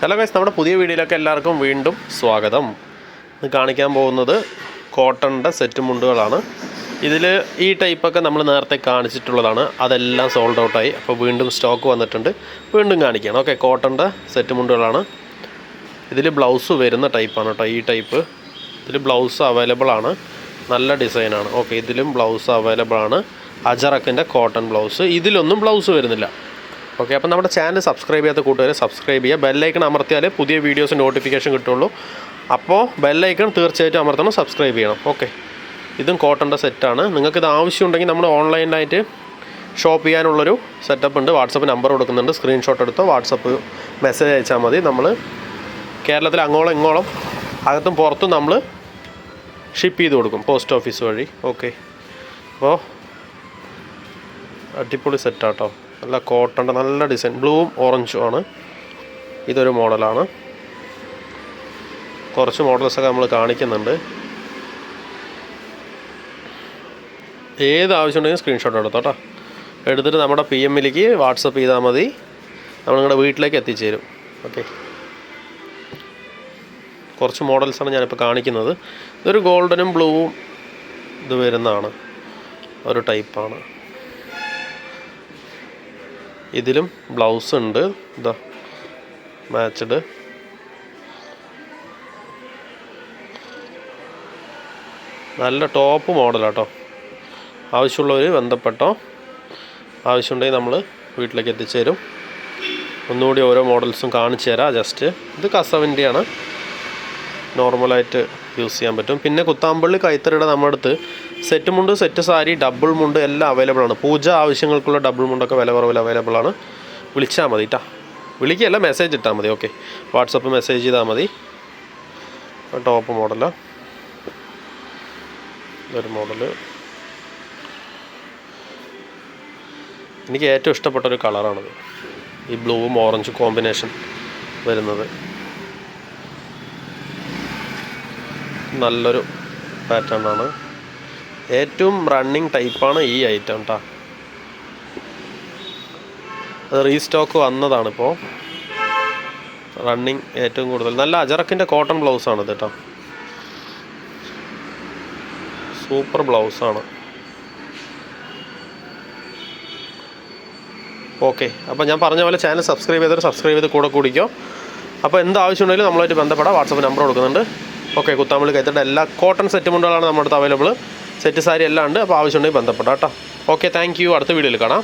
Hello guys നമ്മുടെ പുതിയ വീഡിയോയിലേക്ക് എല്ലാവർക്കും വീണ്ടും സ്വാഗതം. ഇന്ന് കാണിക്കാൻ പോകുന്നത് കോട്ടണിന്റെ സെറ്റ് മുണ്ടുകളാണ്. ഇതിൽ ഈ ടൈപ്പൊക്കെ നമ്മൾ നേരത്തെ കാണിച്ചിട്ടുള്ളതാണ്. അതെല്ലാം സോൾഡ് ഔട്ടായി അപ്പോൾ വീണ്ടും സ്റ്റോക്ക് വന്നിട്ടുണ്ട്. വീണ്ടും കാണിക്കുകയാണ് ഓക്കെ കോട്ടണിന്റെ സെറ്റ് മുണ്ടുകളാണ്. ഇതിൽ ബ്ലൗസ് വരുന്ന ടൈപ്പാണ് കേട്ടോ ഈ ടൈപ്പ് ഇതിൽ ബ്ലൗസ് അവൈലബിൾ ആണ്. നല്ല ഡിസൈനാണ് ഓക്കെ ഇതിലും ബ്ലൗസ് അവൈലബിൾ ആണ്. അജറക്കിന്റെ കോട്ടൺ ബ്ലൗസ് ഇതിലൊന്നും ബ്ലൗസ് വരുന്നില്ല. ഓക്കെ അപ്പോൾ നമ്മുടെ ചാനൽ സബ്സ്ക്രൈബ് ചെയ്യാത്ത കൂട്ടുകാർ സബ്സ്ക്രൈബ് ചെയ്യുക. ബെല്ലൈക്കൺ അമർത്തിയാൽ പുതിയ വീഡിയോസ് നോട്ടിഫിക്കേഷൻ കിട്ടുള്ളൂ. അപ്പോൾ ബെല്ലൈക്കൺ തീർച്ചയായിട്ടും അമർത്തണം സബ്സ്ക്രൈബ് ചെയ്യണം. ഓക്കെ ഇതും കോട്ടന്റെ സെറ്റാണ് നിങ്ങൾക്കിത് ആവശ്യമുണ്ടെങ്കിൽ നമ്മൾ ഓൺലൈനായിട്ട് ഷോപ്പ് ചെയ്യാനുള്ളൊരു സെറ്റപ്പ് ഉണ്ട്. വാട്സപ്പ് നമ്പർ കൊടുക്കുന്നുണ്ട്. സ്ക്രീൻഷോട്ട് എടുത്തോ വാട്സപ്പ് മെസ്സേജ് അയച്ചാൽ മതി. നമ്മൾ കേരളത്തിൽ അങ്ങോളം ഇങ്ങോളം അകത്തും പുറത്തും നമ്മൾ ഷിപ്പ് ചെയ്ത് കൊടുക്കും പോസ്റ്റ് ഓഫീസ് വഴി. ഓക്കെ അപ്പോൾ അടിപൊളി സെറ്റാട്ടോ നല്ല കോട്ടന്റെ നല്ല ഡിസൈൻ. ബ്ലൂവും ഓറഞ്ചും ആണ്. ഇതൊരു മോഡലാണ്. കുറച്ച് മോഡൽസൊക്കെ നമ്മൾ കാണിക്കുന്നുണ്ട്. ഏത് ആവശ്യമുണ്ടെങ്കിലും സ്ക്രീൻഷോട്ട് എടുത്തോ കേട്ടോ. എടുത്തിട്ട് നമ്മുടെ പി എമ്മിലേക്ക് വാട്സപ്പ് ചെയ്താൽ മതി. നമ്മൾ നിങ്ങളുടെ വീട്ടിലേക്ക് എത്തിച്ചേരും. ഓക്കെ കുറച്ച് മോഡൽസാണ് ഞാനിപ്പോൾ കാണിക്കുന്നത്. ഇതൊരു ഗോൾഡനും ബ്ലൂവും ഇത് വരുന്നതാണ്. ഒരു ടൈപ്പാണ് ഇതിലും ബ്ലൗസ് ഉണ്ട്. ഇതാ മാച്ച്ഡ് നല്ല ടോപ്പ് മോഡലാട്ടോ ആവശ്യമുള്ളവർ ബന്ധപ്പെട്ടോ ആവശ്യമുണ്ടെങ്കിൽ നമ്മൾ വീട്ടിലേക്ക് എത്തിച്ചേരും. ഒന്നുകൂടി ഓരോ മോഡൽസും കാണിച്ചു തരാം ജസ്റ്റ് ഇത് കസവിന്റെയാണ് നോർമലായിട്ട് യൂസ് ചെയ്യാൻ പറ്റും. പിന്നെ കുത്താമ്പള്ളി കൈത്തറിയുടെ നമ്മുടെ അടുത്ത് സെറ്റ് മുണ്ട് സെറ്റ് സാരി ഡബിൾ മുണ്ട് എല്ലാം അവൈലബിൾ ആണ്. പൂജ ആവശ്യങ്ങൾക്കുള്ള ഡബിൾ മുണ്ടൊക്കെ വില കുറവിൽ അവൈലബിൾ ആണ്. വിളിച്ചാൽ മതി കേട്ടോ വിളിക്കുകയല്ല മെസ്സേജ് ഇട്ടാൽ മതി. ഓക്കെ വാട്സപ്പ് മെസ്സേജ് ചെയ്താൽ മതി. ടോപ്പ് മോഡലാണ് ഇതൊരു മോഡൽ എനിക്ക് ഏറ്റവും ഇഷ്ടപ്പെട്ട ഒരു കളറാണിത് ഈ ബ്ലൂവും ഓറഞ്ചും കോമ്പിനേഷൻ വരുന്നത്. നല്ലൊരു പാറ്റേൺ ആണ്. ഏറ്റവും റണ്ണിങ് ടൈപ്പാണ് ഈ ഐറ്റം കേട്ടോ അത് റീസ്റ്റോക്ക് വന്നതാണിപ്പോൾ റണ്ണിങ് ഏറ്റവും കൂടുതൽ. നല്ല അജറക്കിന്റെ കോട്ടൺ ബ്ലൗസാണ് ഇത് കേട്ടോ സൂപ്പർ ബ്ലൗസാണ് ഓക്കെ. അപ്പോൾ ഞാൻ പറഞ്ഞ പോലെ ചാനൽ സബ്സ്ക്രൈബ് ചെയ്തിട്ട് സബ്സ്ക്രൈബ് ചെയ്ത് കൂടെ കൂടിക്കോ. അപ്പോൾ എന്ത് ആവശ്യമുണ്ടെങ്കിലും നമ്മളായിട്ട് ബന്ധപ്പെടാം. വാട്സപ്പ് നമ്പർ കൊടുക്കുന്നുണ്ട്. ഓക്കെ കുത്താമ്പള്ളി കൈത്തട്ട എല്ലാ കോട്ടൺ സെറ്റ് മുണ്ടുകളാണ് നമ്മുടെ അടുത്ത് അവൈലബിൾ സെറ്റ് സാരി എല്ലാം ഉണ്ട് അപ്പോൾ ആവശ്യമുണ്ടെങ്കിൽ ബന്ധപ്പെട്ടോ കേട്ടോ. ഓക്കെ താങ്ക് യു അടുത്ത വീഡിയോയിൽ കാണാം.